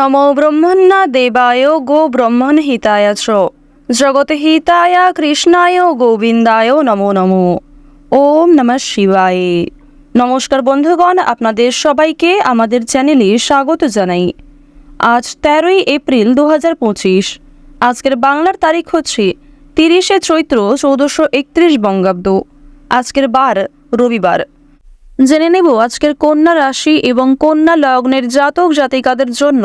নমো ব্রহ্মণ্যা দেবায় গো ব্রহ্মণ হিতায় চ জগতে হিতায় কৃষ্ণায় গোবিন্দায় নমো নমো ওম নমঃ শিবায় নমস্কার বন্ধুগণ আপনাদের সবাইকে আমাদের চ্যানেলে স্বাগত জানাই আজ তেরোই এপ্রিল দু হাজার পঁচিশ। আজকের বাংলার তারিখ হচ্ছে তিরিশে চৈত্র চৌদ্দশো একত্রিশ বঙ্গাব্দ। আজকের বার রবিবার। জেনে নেব আজকের কন্যা রাশি এবং কন্যা লগ্নের জাতক জাতিকাদের জন্য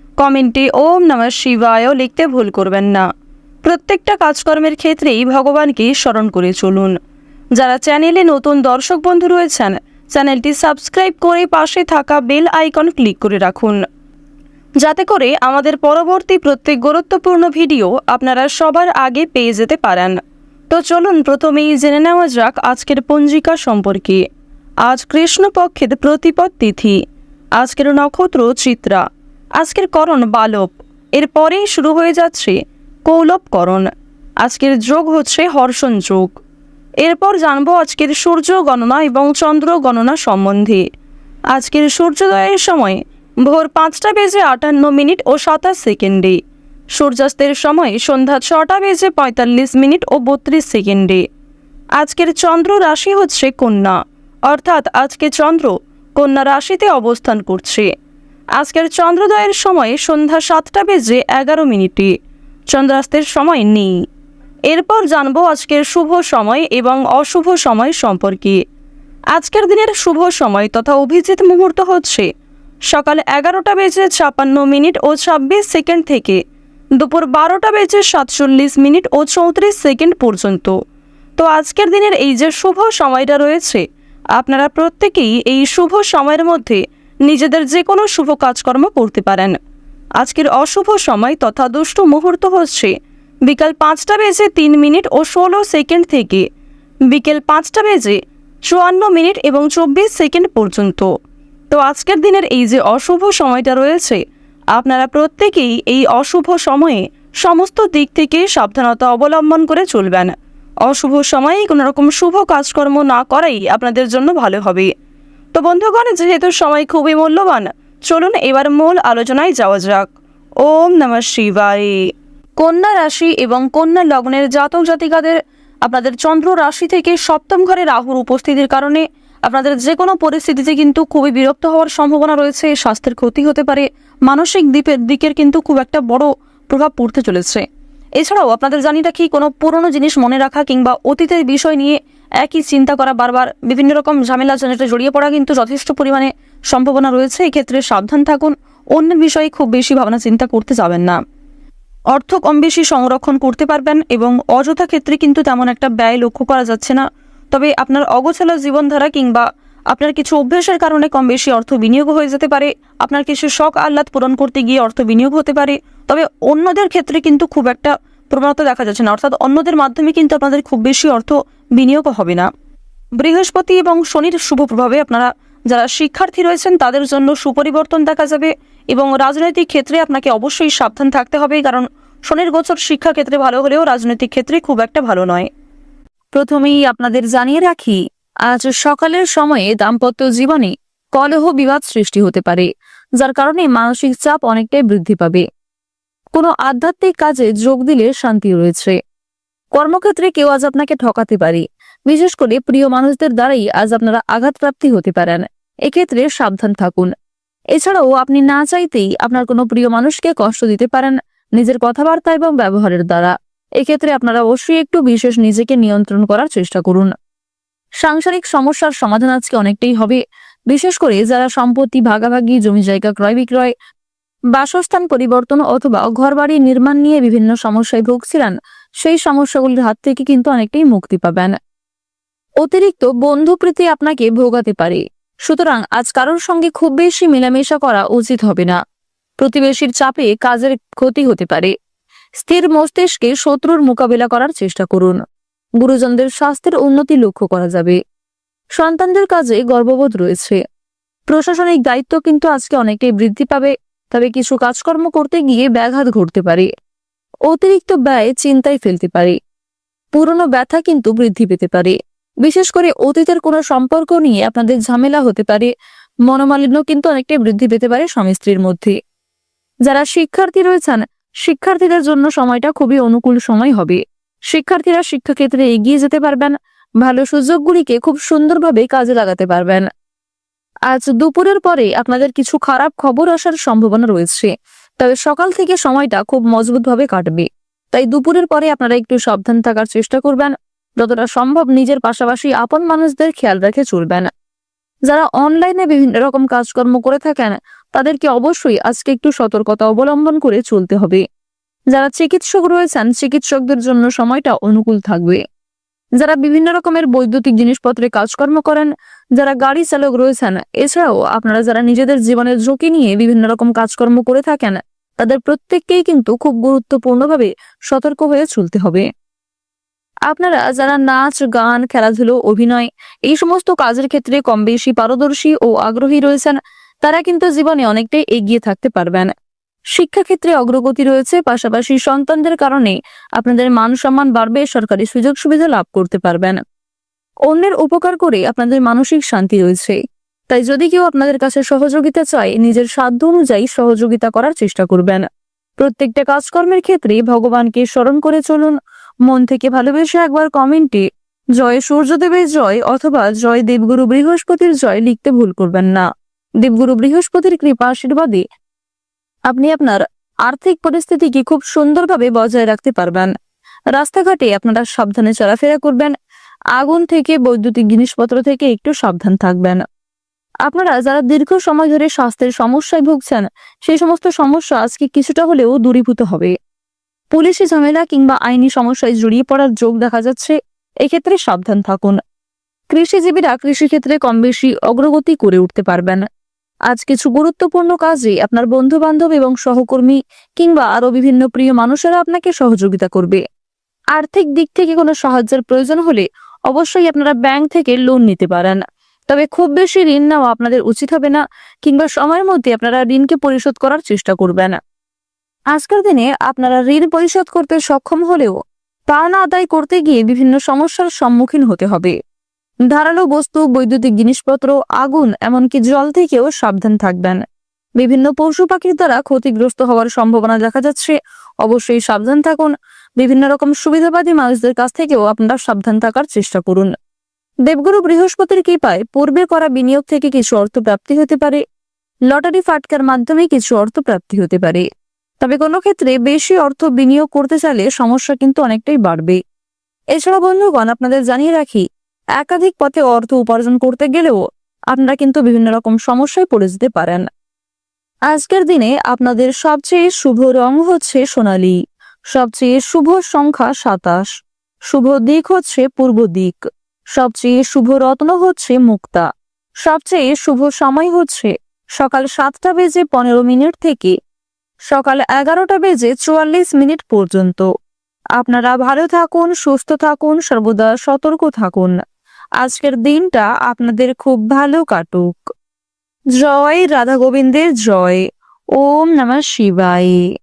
কমেন্টে ওম নমঃ শিবায় লিখতে ভুল করবেন না। প্রত্যেকটা কাজকর্মের ক্ষেত্রেই ভগবানকে স্মরণ করে চলুন। যারা চ্যানেলে নতুন দর্শক বন্ধু রয়েছেন, চ্যানেলটি সাবস্ক্রাইব করে পাশে থাকা বেল আইকন ক্লিক করে রাখুন। যাতে করে আমাদের পরবর্তী প্রত্যেক গুরুত্বপূর্ণ ভিডিও আপনারা সবার আগে পেয়ে যেতে পারেন। তো চলুন প্রথমেই জেনে নেওয়া যাক আজকের পঞ্জিকা সম্পর্কে। আজ কৃষ্ণপক্ষের প্রতিপদ তিথি। আজকের নক্ষত্র চিত্রা। আজকের করণ বালব। এরপরেই শুরু হয়ে যাচ্ছে কৌলবকরণ আজকের যোগ হচ্ছে হর্ষণ যোগ। এরপর জানব আজকের সূর্য গণনা এবং চন্দ্র গণনা সম্বন্ধে। আজকের সূর্যোদয়ের সময় ভোর পাঁচটা বেজে আটান্ন মিনিট ও সাতাশ সেকেন্ডে। সূর্যাস্তের সময় সন্ধ্যা ছটা বেজে পঁয়তাল্লিশ মিনিট ও বত্রিশ সেকেন্ডে। আজকের চন্দ্র রাশি হচ্ছে কন্যা। অর্থাৎ আজকে চন্দ্র কন্যা রাশিতে অবস্থান করছে। আজকের চন্দ্রোদয়ের সময় সন্ধ্যা সাতটা বেজে এগারো মিনিটে। চন্দ্রাস্তের সময় নেই। এরপর জানব আজকের শুভ সময় এবং অশুভ সময় সম্পর্কে। আজকের দিনের শুভ সময় তথা অভিজিৎ মুহূর্ত হচ্ছে সকাল এগারোটা বেজে ছাপান্ন মিনিট ও ছাব্বিশ সেকেন্ড থেকে দুপুর বারোটা বেজে সাতচল্লিশ মিনিট ও চৌত্রিশ সেকেন্ড পর্যন্ত। তো আজকের দিনের এই যে শুভ সময়টা রয়েছে, আপনারা প্রত্যেকেই এই শুভ সময়ের মধ্যে নিজেদের যে কোনো শুভ কাজকর্ম করতে পারেন। আজকের অশুভ সময় তথা দুষ্ট মুহূর্ত হচ্ছে বিকাল পাঁচটা বেজে তিন মিনিট ও ষোলো সেকেন্ড থেকে বিকেল পাঁচটা বেজে চুয়ান্ন মিনিট এবং চব্বিশ সেকেন্ড পর্যন্ত। তো আজকের দিনের এই যে অশুভ সময়টা রয়েছে, আপনারা প্রত্যেকেই এই অশুভ সময়ে সমস্ত দিক থেকে সাবধানতা অবলম্বন করে চলবেন। অশুভ সময়ে কোনো রকম শুভ কাজকর্ম না করাই আপনাদের জন্য ভালো হবে। তো বন্ধুগণ, যেহেতু সময় খুবই মূল্যবান, চলুন এবার মূল আলোচনায় যাওয়া যাক। ওম নমঃ শিবায়। কন্যা রাশি এবং কন্যা লগ্নের জাতক জাতিকাদের আপনাদের চন্দ্র রাশি থেকে সপ্তম ঘরে রাহুর উপস্থিতির কারণে আপনাদের যে কোনো পরিস্থিতিতে কিন্তু খুবই বিরক্ত হওয়ার সম্ভাবনা রয়েছে। স্বাস্থ্যের ক্ষতি হতে পারে, মানসিক দিকের দিকের কিন্তু খুব একটা বড় প্রভাব পড়তে চলেছে। এছাড়াও আপনাদের জানি রাখি, কোনো পুরনো জিনিস মনে রাখা কিংবা অতীতের বিষয় নিয়ে একই চিন্তা করা বারবার। বিভিন্ন রকম ঝামেলা জনেটে জড়িয়ে পড়া কিন্তু যথেষ্ট পরিমাণে সম্ভাবনা রয়েছে। এক্ষেত্রে সাবধান থাকুন। অন্যের বিষয়ে খুব বেশি ভাবনা চিন্তা করতে যাবেন না। অর্থ কম বেশি সংরক্ষণ করতে পারবেন এবং অযথা ক্ষেত্রে কিন্তু তেমন একটা ব্যয় লক্ষ্য করা যাচ্ছে না। তবে আপনার অগোছালো জীবনধারা কিংবা আপনার কিছু অভ্যাসের কারণে কম বেশি অর্থ বিনিয়োগ হয়ে যেতে পারে। আপনার কিছু শখ আহ্লাদ পূরণ করতে গিয়ে অর্থ বিনিয়োগ হতে পারে। তবে অন্যদের ক্ষেত্রে কিন্তু খুব একটা প্রবণতা দেখা যাচ্ছে না। অর্থাৎ অন্যদের মাধ্যমে কিন্তু আপনাদের খুব বেশি অর্থ বিনিয়োগ হবে না। বৃহস্পতি এবং শনির শুভ প্রভাবে আপনারা যারা শিক্ষার্থী রয়েছেন, তাদের জন্য সুপরিবর্তন দেখা যাবে এবং রাজনৈতিক ক্ষেত্রে আপনাকে অবশ্যই সাবধান থাকতে হবে, কারণ শনির গোচর শিক্ষা ক্ষেত্রে ভালো হলেও রাজনৈতিক ক্ষেত্রে খুব একটা ভালো নয়। প্রথমেই আপনাদের জানিয়ে রাখি, আজ সকালের সময়ে দাম্পত্য জীবনে কলহ বিবাদ সৃষ্টি হতে পারে, যার কারণে মানসিক চাপ অনেকটাই বৃদ্ধি পাবে। কোনো আধ্যাত্মিক কাজে যোগ দিলে শান্তি রয়েছে। কর্মক্ষেত্রে কেউ আজ আপনাকে ঠকাতে পারে বিশেষ করে প্রিয় মানুষদের দ্বারাই আজ আপনারা আঘাতপ্রাপ্তি হতে পারেন। এক্ষেত্রে সাবধান থাকুন। এছাড়াও আপনি না চাইতেই আপনার কোনো প্রিয় মানুষকে কষ্ট দিতে পারেন নিজের কথাবার্তা এবং ব্যবহারের দ্বারা। এক্ষেত্রে আপনারা অবশ্যই একটু বিশেষ নিজেকে নিয়ন্ত্রণ করার চেষ্টা করুন। সাংসারিক সমস্যার সমাধান আজকে অনেকটাই হবে। বিশেষ করে যারা সম্পত্তি ভাগাভাগি, জমি জায়গা ক্রয় বিক্রয়, বাসস্থান পরিবর্তন অথবা ঘরবাড়ি নির্মাণ নিয়ে বিভিন্ন সমস্যায় ভুগছিলেন, সেই সমস্যাগুলির হাত থেকে কিন্তু অনেকটাই মুক্তি পাবেন। অতিরিক্ত বন্ধুপ্রীতি আপনাকে ভোগাতে পারে। সুতরাং আজ কারোর সঙ্গে খুব বেশি মেলামেশা করা উচিত হবে না। প্রতিবেশীর চাপে কাজের ক্ষতি হতে পারে। স্থির মস্তিষ্কে শত্রুর মোকাবিলা করার চেষ্টা করুন। গুরুজনদের স্বাস্থ্যের উন্নতি লক্ষ্য করা যাবে। সন্তানদের কাজে গর্ববোধ রয়েছে। প্রশাসনিক দায়িত্ব কিন্তু আজকে অনেকটাই বৃদ্ধি পাবে, তবে কিছু কাজকর্ম করতে গিয়ে ব্যাঘাত ঘটতে পারে। অতিরিক্ত ব্যয় চিন্তায় ফেলতে পারে। পুরনো ব্যথা কিন্তু বৃদ্ধি পেতে পারে। বিশেষ করে অতীতের কোনো সম্পর্ক নিয়ে আপনাদের ঝামেলা হতে পারে, মনোমালিন্য কিন্তু অনেকটাই বৃদ্ধি পেতে পারে স্বামী স্ত্রীর মধ্যে। যারা শিক্ষার্থী রয়েছেন, শিক্ষার্থীদের জন্য সময়টা খুবই অনুকূল সময় হবে। শিক্ষার্থীরা শিক্ষাক্ষেত্রে এগিয়ে যেতে পারবেন, ভালো সুযোগগুলিকে খুব সুন্দরভাবে কাজে লাগাতে পারবেন। আজ দুপুরের পরে আপনাদের কিছু খারাপ খবর আসার সম্ভাবনা রয়েছে, তবে সকাল থেকে সময়টা খুব মজবুতভাবে কাটবে। তাই দুপুরের পরে আপনারা একটু সাবধান থাকার চেষ্টা করবেন। যতটা সম্ভব নিজের পাশাপাশি আপন মানুষদের খেয়াল রেখে চলবেন। যারা অনলাইনে বিভিন্ন রকম কাজকর্ম করে থাকেন, তাদেরকে অবশ্যই আজকে একটু সতর্কতা অবলম্বন করে চলতে হবে। যারা চিকিৎসক রয়েছেন, চিকিৎসকদের জন্য সময়টা অনুকূল থাকবে। যারা বিভিন্ন রকমের বৈদ্যুতিক জিনিসপত্রে কাজকর্ম করেন, যারা গাড়ি চালক রয়েছেন, এছাড়াও আপনারা যারা নিজেদের জীবনের ঝুঁকি নিয়ে বিভিন্ন রকম কাজকর্ম করে থাকেন, তাদের প্রত্যেককেই কিন্তু খুব গুরুত্বপূর্ণভাবে সতর্ক হয়ে চলতে হবে। আপনারা যারা নাচ, গান, খেলাধুলো, অভিনয় এই সমস্ত কাজের ক্ষেত্রে কম বেশি পারদর্শী ও আগ্রহী রয়েছেন, তারা কিন্তু জীবনে অনেকটাই এগিয়ে থাকতে পারবেন। শিক্ষাক্ষেত্রে অগ্রগতি রয়েছে, পাশাপাশি সন্তানদের কারণে আপনাদের মান সম্মান বাড়বে, সরকারি সুযোগ সুবিধা লাভ করতে পারবেন। অন্যের উপকার করে আপনাদের মানসিক শান্তি রয়েছে। তাই যদি কেউ আপনাদের কাছে সহযোগিতা চায়, নিজের সাধ্য অনুযায়ী সহযোগিতা করার চেষ্টা করবেন। প্রত্যেকটা কাজকর্মের ক্ষেত্রে ভগবানকে স্মরণ করে চলুন মন থেকে ভালোবেসে একবার কমেন্টে জয় সূর্যদেবের জয় অথবা জয় দেবগুরু বৃহস্পতির জয় লিখতে ভুল করবেন না। দেবগুরু বৃহস্পতির কৃপা আশীর্বাদে আপনি আপনার আর্থিক পরিস্থিতিকে খুব সুন্দরভাবে বজায় রাখতে পারবেন। রাস্তাঘাটে আপনারা সাবধানে চলাফেরা করবেন। আগুন থেকে, বৈদ্যুতিক জিনিসপত্র থেকে একটু সাবধান থাকবেন। আপনারা যারা দীর্ঘ সময় ধরে স্বাস্থ্যের সমস্যায় ভুগছেন, সেই সমস্ত সমস্যা আজকে কিছুটা হলেও দূরীভূত হবে। পুলিশি ঝামেলা কিংবা আইনি সমস্যায় জড়িয়ে পড়ার যোগ দেখা যাচ্ছে, এক্ষেত্রে সাবধান থাকুন। কৃষিজীবীরা কৃষিক্ষেত্রে কম বেশি অগ্রগতি করে উঠতে পারবেন। আজ কিছু গুরুত্বপূর্ণ কাজে আপনার বন্ধু বান্ধব এবং সহকর্মী কিংবা আরও বিভিন্ন প্রিয় মানুষেরা আপনাকে সহযোগিতা করবে। আর্থিক দিক থেকে কোনো সাহায্যের প্রয়োজন হলে অবশ্যই আপনারা ব্যাংক থেকে লোন নিতে পারেন। তবে খুব বেশি ঋণ নেওয়া আপনাদের উচিত হবে না কিংবা সময়ের মধ্যে আপনারা ঋণকে পরিশোধ করার চেষ্টা করবেন। আজকের দিনে আপনারা ঋণ পরিশোধ করতে সক্ষম হলেও তা না আদায় করতে গিয়ে বিভিন্ন সমস্যার সম্মুখীন হতে হবে। ধারালো বস্তু, বৈদ্যুতিক জিনিসপত্র, আগুন, এমনকি জল থেকেও সাবধান থাকবেন। বিভিন্ন পশু পাখির দ্বারা ক্ষতিগ্রস্ত হওয়ার সম্ভাবনা দেখা যাচ্ছে। অবশ্যই সাবধান থাকুন। বিভিন্ন রকম সুবিধাবাদী মানুষদের কাছ থেকেও আপনারা সাবধান থাকার চেষ্টা করুন। দেবগুরু বৃহস্পতির কৃপায় পূর্বে করা বিনিয়োগ থেকে কিছু অর্থ প্রাপ্তি হতে পারে। লটারি ফাটকার মাধ্যমে কিছু অর্থ প্রাপ্তি হতে পারে। তবে কোনো ক্ষেত্রে বেশি অর্থ বিনিয়োগ করতে চাইলে সমস্যা কিন্তু অনেকটাই বাড়বে। এছাড়া বন্ধুগণ, আপনাদের জানিয়ে রাখি, একাধিক পথে অর্থ উপার্জন করতে গেলেও আপনারা কিন্তু বিভিন্ন রকম সমস্যায় পড়ে যেতে পারেন। আজকের দিনে আপনাদের সবচেয়ে শুভ রং হচ্ছে সোনালি, সবচেয়ে শুভ সংখ্যা সাতাশ, শুভ দিক হচ্ছে পূর্ব দিক, সবচেয়ে শুভ রত্ন হচ্ছে মুক্তা, সবচেয়ে শুভ সময় হচ্ছে সকাল সাতটা বেজে পনেরো মিনিট থেকে সকাল এগারোটা বেজে চুয়াল্লিশ মিনিট পর্যন্ত। আপনারা ভালো থাকুন, সুস্থ থাকুন, সর্বদা সতর্ক থাকুন। আজকের দিনটা আপনাদের খুব ভালো কাটুক। জয় রাধা গোবিন্দের জয়। ওম নমঃ শিবায়।